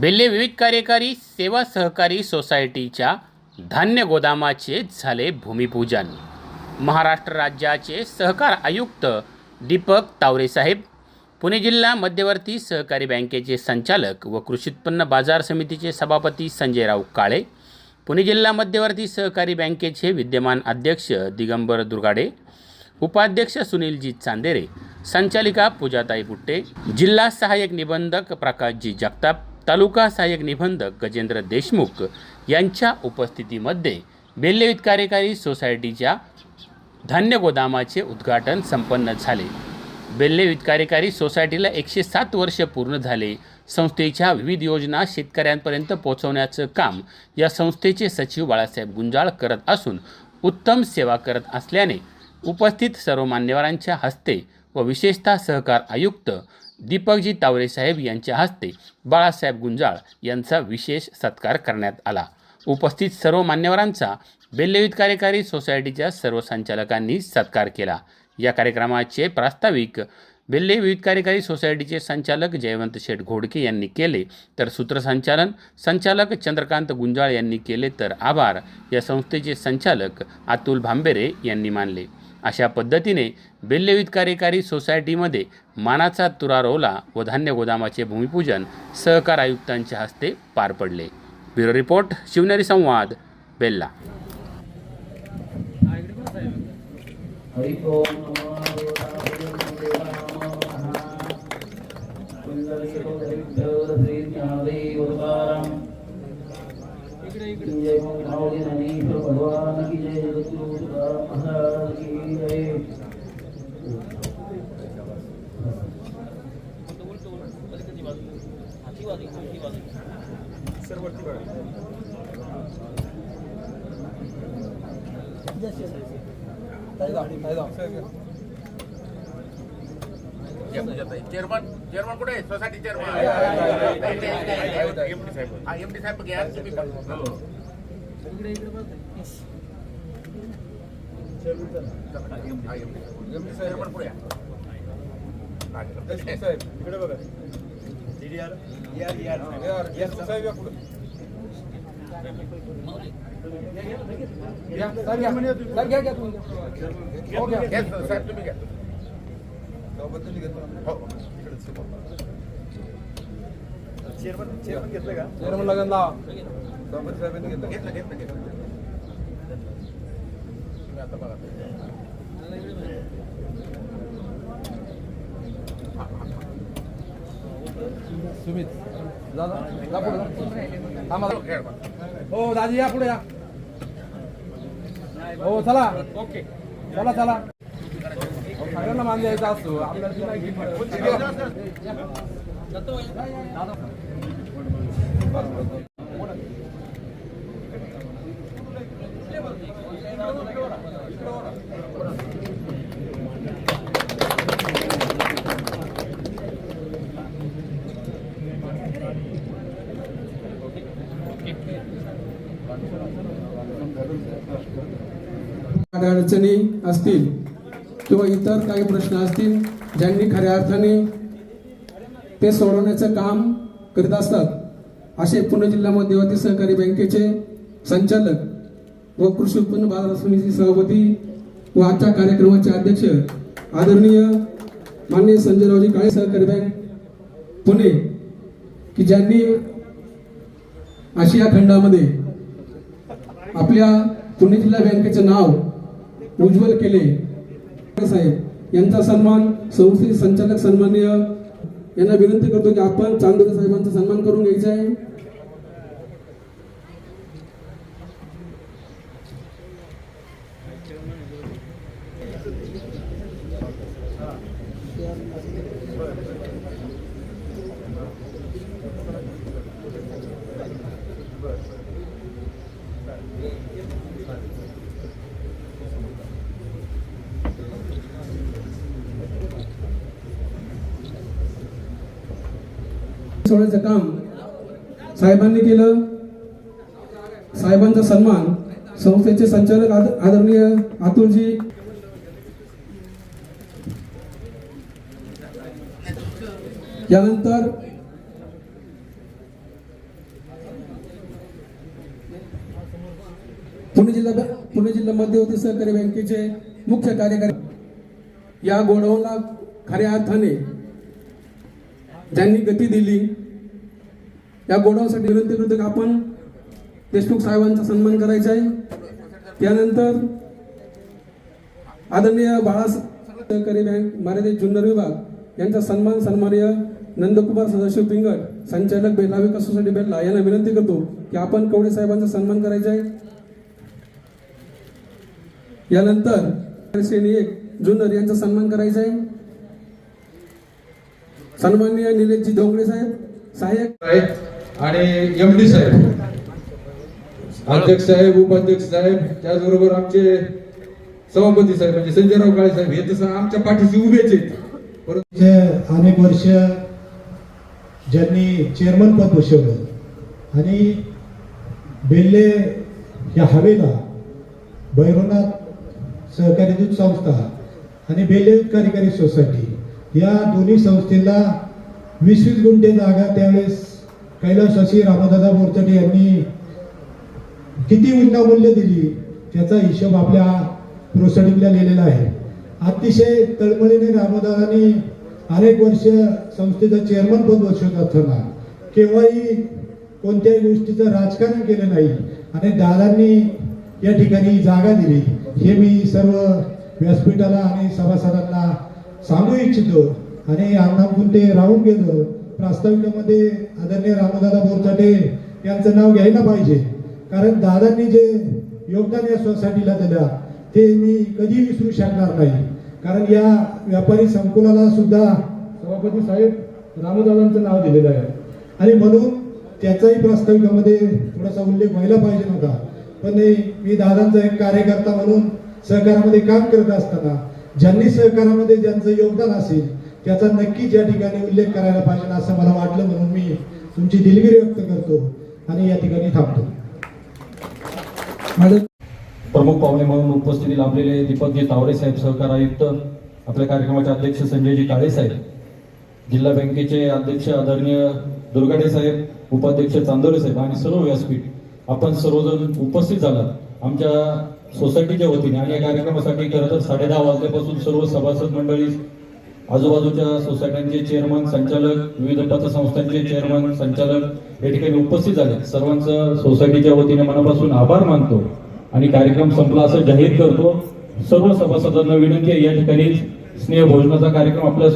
बेल्ले विविध कार्यकारी सेवा सहकारी सोसायटीच्या धान्य गोदामाचे झाले भूमिपूजन. महाराष्ट्र राज्याचे सहकार आयुक्त दीपक तावरेसाहेब पुणे जिल्हा मध्यवर्ती सहकारी बँकेचे संचालक व कृषी उत्पन्न बाजार समितीचे सभापती संजयराव काळे पुणे जिल्हा मध्यवर्ती सहकारी बँकेचे विद्यमान अध्यक्ष दिगंबर दुर्गाडे उपाध्यक्ष सुनीलजी चांदेरे संचालिका पूजाताई बुट्टे जिल्हा सहाय्यक निबंधक प्रकाशजी जगताप तालुका सहाय्यक निबंधक गजेंद्र देशमुख यांच्या उपस्थितीमध्ये बेल्लेवित कार्यकारी सोसायटीच्या धान्य गोदामाचे उद्घाटन संपन्न झाले. बेल्लेवित कार्यकारी सोसायटीला एकशे सात वर्ष पूर्ण झाले. संस्थेच्या विविध योजना शेतकऱ्यांपर्यंत पोहोचवण्याचं काम या संस्थेचे सचिव बाळासाहेब गुंजाळ करत असून उत्तम सेवा करत असल्याने उपस्थित सर्व मान्यवरांच्या हस्ते व विशेषतः सहकार आयुक्त दीपकजी तावरे साहेब यांच्या हस्ते बाळासाहेब गुंजाळ यांचा विशेष सत्कार करण्यात आला. उपस्थित सर्व मान्यवरांचा बेल्लेवित कार्यकारी सोसायटीच्या सर्व संचालकांनी सत्कार केला. या कार्यक्रमाचे प्रास्ताविक बेल्ले विविध कार्यकारी सोसायटीचे संचालक जयवंत शेठ घोडके यांनी केले तर सूत्रसंचालन संचालक चंद्रकांत गुंजाळ यांनी केले तर आभार. या संस्थेचे संचालक अतुल भांबेरे यांनी मानले. अशा पद्धतीने बेल्लेवित कार्यकारी सोसायटीमध्ये मानाचा तुरा रोवला व धान्य गोदामाचे भूमिपूजन सहकार आयुक्तांच्या हस्ते पार पडले. ब्युरो रिपोर्ट शिवनेरी संवाद बेल्ला. जय भगवान की जय जगतगुरु महाराज की चेअरमन चेअरमन कुठे आहे? Society chairman. एमडी साहेब हा एमडी साहेब घ्या तुम्ही या. इकडे बघा साहेब या पुढे साहेब तुम्ही घ्या हो चेअरमन चेअरमन घेतलं का चेअरमन लागेल लावा सभापती साहेबांनी घेतलं घेतलं घेतलं घेतलं आता बघा. सुमित जा जा. पुढे. थांबा. हो, दाजी या पुढे या. हो चला. ओके. चला चला. हो, सगळ्यांना मान द्यायचा असतो. आपल्याला अडचणी असतील किंवा इतर काही प्रश्न असतील ज्यांनी खऱ्या अर्थाने ते सोडवण्याचं काम करीत असतात असे पुणे जिल्हा मध्यवर्ती सहकारी बँकेचे संचालक व कृषी उत्पन्न बाजार समिती सभापती व आजच्या कार्यक्रमाचे अध्यक्ष आदरणीय माननीय संजयरावजी काळे सहकारी बँक पुणे की ज्यांनी आशिया खंडामध्ये आपल्या पुणे जिल्हा बँकेचे नाव उज्ज्वल केले. साहेब यांचा सन्मान संस्थेचे संचालक सन्माननीय यांना विनंती करतो की आपण चांदोरे साहेबांचा सन्मान करून घ्यायचा आहे. सोडायचं काम. साहेबांनी केलं. साहेबांचा सन्मान. संस्थेचे संचालक आदरणीय अतुलजी. यानंतर पुणे जिल्हा पुणे जिल्हा मध्यवर्ती सहकारी बँकेचे मुख्य कार्यकारी या गोडाऊनला खऱ्या अर्थाने ज्यांनी गती दिली या गोडावसाठी विनंती करतो की आपण देशमुख साहेबांचा सन्मान करायचा आहे. त्यानंतर आदरणीय बाळा सहकारी बँक मर्यादित जुन्नर विभाग यांचा सन्मान सन्माननीय नंदकुमार सदाशिव पिंगट संचालक बेला विकास सोसायटी बेल्ला यांना विनंती करतो की आपण कवडे साहेबांचा सन्मान करायचा आहे. यानंतर श्रेणी एक जुन्नर यांचा सन्मान करायचा आहे. सन्माननीय निलेशजी धोंगडे साहेब सहाय्यक आहेत आणि एम डी साहेब. अध्यक्ष साहेब उपाध्यक्ष साहेब त्याचबरोबर आमचे सभापती साहेब म्हणजे संजयराव काळे साहेब हे तसं आमच्या पाठीशी उभेच आहेत. परंतु अनेक वर्ष ज्यांनी चेअरमन पद भूषवलं आणि बेल्ले या हवेला भैरवनाथ सहकारी दूध संस्था आणि बेल्ले कार्यकारी सोसायटी या दोन्ही संस्थेला वीस वीस गुंठे जागा त्यावेळेस कैलासवासी रामदादा बोरचटे यांनी किती विनामूल्य दिली त्याचा हिशोब आपल्या प्रोसिडिंगला लिहिलेला आहे. अतिशय तळमळीने रामदादांनी अनेक वर्ष संस्थेचं चेअरमन पद बसवत असताना केव्हाही कोणत्याही गोष्टीचं राजकारण केलं नाही आणि दादांनी या ठिकाणी जागा दिली. हे मी सर्व व्यासपीठाला आणि सभासदांना सांगू इच्छितो आणि अण्णापून ते राहून गेलं. प्रास्ताविकामध्ये आदरणीय रामदादा बोरचाटे यांचं नाव घ्यायला पाहिजे. कारण दादांनी जे योगदान या सोसायटीला दिलं ते मी कधी विसरू शकणार नाही. कारण या व्यापारी संकुलाला सुद्धा सभापती साहेब रामदादांचं नाव दिलेलं आहे. आणि म्हणून त्याचाही प्रास्ताविकामध्ये थोडासा उल्लेख व्हायला पाहिजे नव्हता पण हे मी दादांचा एक कार्यकर्ता म्हणून सहकारामध्ये काम करत असताना ज्यांनी सहकारामध्ये ज्यांचं योगदान असेल त्याचा नक्कीच या ठिकाणी उल्लेख करायला पाहिजे असं मला वाटलं म्हणून मी तुमची दिलगिरी व्यक्त करतो आणि या ठिकाणी थांबतो. प्रमुख पाहुणे म्हणून उपस्थिती लाभलेले दीपकजी तावरे साहेब सहकार आयुक्त आपल्या कार्यक्रमाचे अध्यक्ष संजयजी काळे साहेब जिल्हा बँकेचे अध्यक्ष आदरणीय दुर्गाडे साहेब उपाध्यक्ष चांदोरे साहेब आणि सर्व व्यासपीठ. आपण सर्वजण उपस्थित झालात. आमच्या सोसायटीच्या वतीने आणि या कार्यक्रमासाठी खरं तर साडे दहा वाजल्यापासून सर्व सभासद मंडळी आजूबाजूच्या सोसायट्यांचे चेअरमन संचालक विविध पतसंस्थांचे चेअरमन संचालक या ठिकाणी उपस्थित झाले. सर्वांचं सोसायटीच्या वतीने मनापासून आभार मानतो आणि कार्यक्रम संपला असं जाहीर करतो. सर्व सभासदांना विनंती आहे या ठिकाणी स्नेह भोजनाचा कार्यक्रम आपल्या